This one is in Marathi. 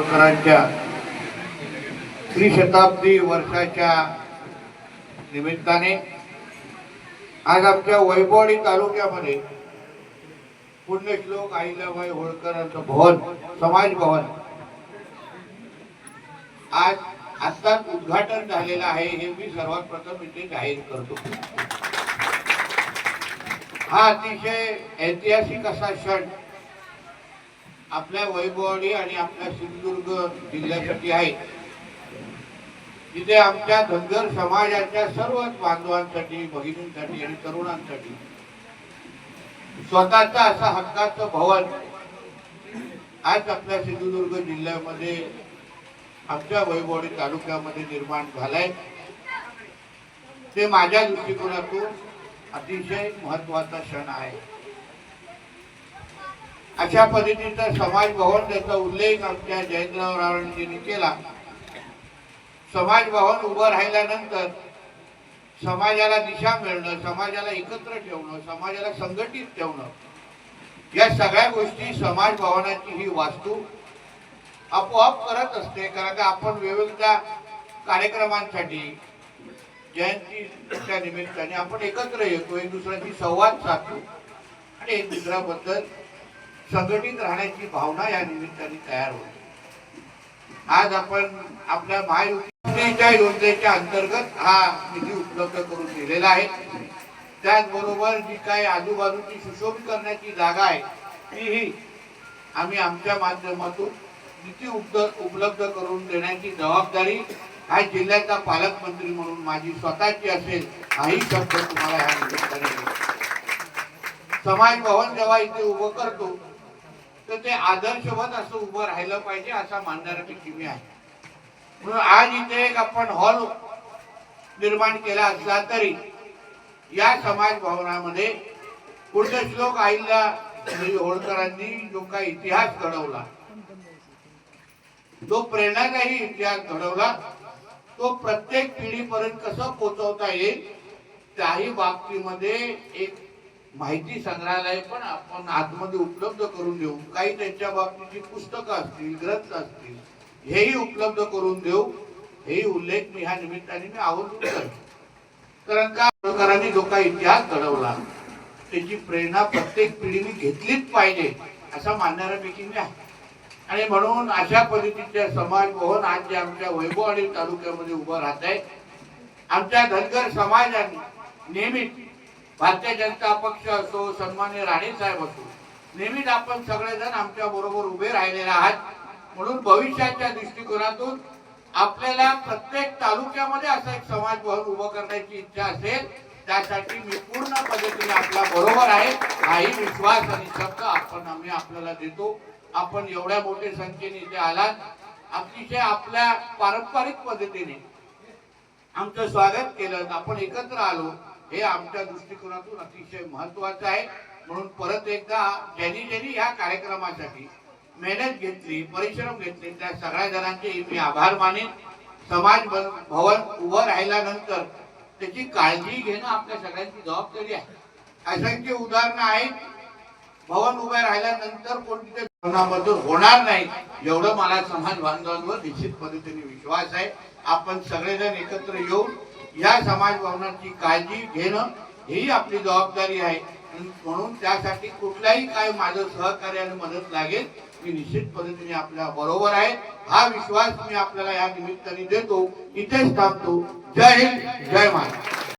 होळकरांच्या त्रिशताब्दी वर्षाच्या निमित्ताने आज आमच्या वैभवडी तालुक्यामध्ये पुण्यश्लोक अहिल्याबाई होळकरांचं भवन समाज भवन आज आत्ताच उद्घाटन झालेलं आहे हे मी सर्वात प्रथम इथे जाहीर करतो. हा अतिशय ऐतिहासिक असा क्षण आपल्या वैभवाडी आणि आपल्या सिंधुदुर्ग जिल्ह्यासाठी आहे. तिथे आमच्या धनगर समाजाच्या सर्वच बांधवांसाठी भगिनींसाठी आणि तरुणांसाठी स्वतःचा असा हक्काचं भवन आज आपल्या सिंधुदुर्ग जिल्ह्यामध्ये आमच्या वैभवडी तालुक्यामध्ये निर्माण झालंय. ते माझ्या दृष्टिकोनातून अतिशय महत्त्वाचा क्षण आहे. अशा पद्धतीचा समाज भवन त्याचा उल्लेख आमच्या जयंतराव रावणजींनी केला. समाज भवन उभं राहिल्यानंतर समाजाला दिशा मिळणं समाजाला एकत्र ठेवणं समाजाला संघटित ठेवणं या सगळ्या गोष्टी समाज भवनाची ही वास्तू आपोआप करत असते. कारण का आपण वेगवेगळ्या कार्यक्रमांसाठी जयंतीच्या निमित्ताने आपण एकत्र येतो एक दुसऱ्याशी संवाद साधतो आणि एक दुसऱ्याबद्दल संघटित राहण्याची भावना या निमित्ताने तयार होते. आज आपण आपल्या महायुतीच्या योजनेच्या अंतर्गत हा निधी उपलब्ध करून दिलेला आहे. त्याचबरोबर जी काही आजूबाजूची सुशोभ करण्याची जागा आहे तीही आम्ही आमच्या माध्यमातून निधी उपलब्ध करून देण्याची जबाबदारी हा जिल्ह्याचा पालकमंत्री म्हणून माझी स्वतःची असेल हाही शब्द तुम्हाला ह्या निमित्ताने समाज भवन जेव्हा इथे उभं करतो तर ते आदर्शवत असं उभं राहिलं पाहिजे असा मानणाऱ्यापैकी मी आहे. म्हणून आज इथे एक आपण हॉल निर्माण केला असला तरी या समाज भवनामध्ये पुण्यश्लोक आईला होळकरांनी जो काही इतिहास घडवला जो प्रेरणादायी इतिहास घडवला तो प्रत्येक पिढीपर्यंत कसं पोचवता येईल त्याही बाबतीमध्ये एक माहिती संग्रहालय पण आपण आतमध्ये उपलब्ध करून देऊ. काही त्यांच्या बाबतीची पुस्तकं असतील ग्रंथ असतील हेही उपलब्ध करून देऊ. हेही उल्लेख मी ह्या निमित्ताने मी आवर्जून करतो. कारण का? होळकरांनी जो काही इतिहास घडवला त्याची प्रेरणा प्रत्येक पिढीने घेतलीच पाहिजे असं मानणाऱ्यापैकी मी आहे आणि म्हणून अशा पद्धतीच्या समाज भवन आज जे आमच्या वैभव आणि तालुक्यामध्ये उभं राहत आहे आमच्या धनगर समाजाने नेहमीच भारतीय जनता पक्ष असो सन्मान्य राणे साहेब असो नेहमीच आपण सगळेजण आमच्या बरोबर उभे राहिलेले आहात. म्हणून भविष्याच्या दृष्टिकोनातून आपल्याला प्रत्येक तालुक्यामध्ये असा एक समाज भवन उभं करण्याची इच्छा असेल त्यासाठी मी पूर्ण पद्धतीने आपला बरोबर आहे हाही विश्वास आणि शब्द आपण आम्ही आपल्याला देतो. आपण एवढ्या मोठ्या संख्येने इथे आलात. अतिशय आपल्या पारंपरिक पद्धतीने आमचं स्वागत केलं. आपण एकत्र आलो. हे आमच्या दृष्टिकोनातून अतिशय महत्वाचं आहे. म्हणून परत एकदा ज्यांनी ज्यांनी या कार्यक्रमासाठी मेहनत घेतली परिश्रम घेतले. त्या सगळ्या जणांचे मी आभार मानेन. समाज भवन उभं राहिल्यानंतर त्याची काळजी घेणं आपल्या सगळ्यांची जबाबदारी आहे. असंख्य उदाहरणं आहेत. भवन उभे राहिल्यानंतर कोणत्या भवनामधून होणार नाही एवढं मला समाज बांधवांवर निश्चित पद्धतीने विश्वास आहे. आपण सगळेजण एकत्र येऊन या समाज भवनाची काळजी घेणं ही आपली जबाबदारी आहे. म्हणून त्यासाठी कुठल्याही काय माझं सहकार्य आणि मदत लागेल मी निश्चित पद्धतीने आपल्या बरोबर आहे. हा विश्वास मी आपल्याला या निमित्ताने देतो. इथेच थांबतो. जय हिंद जय महाराज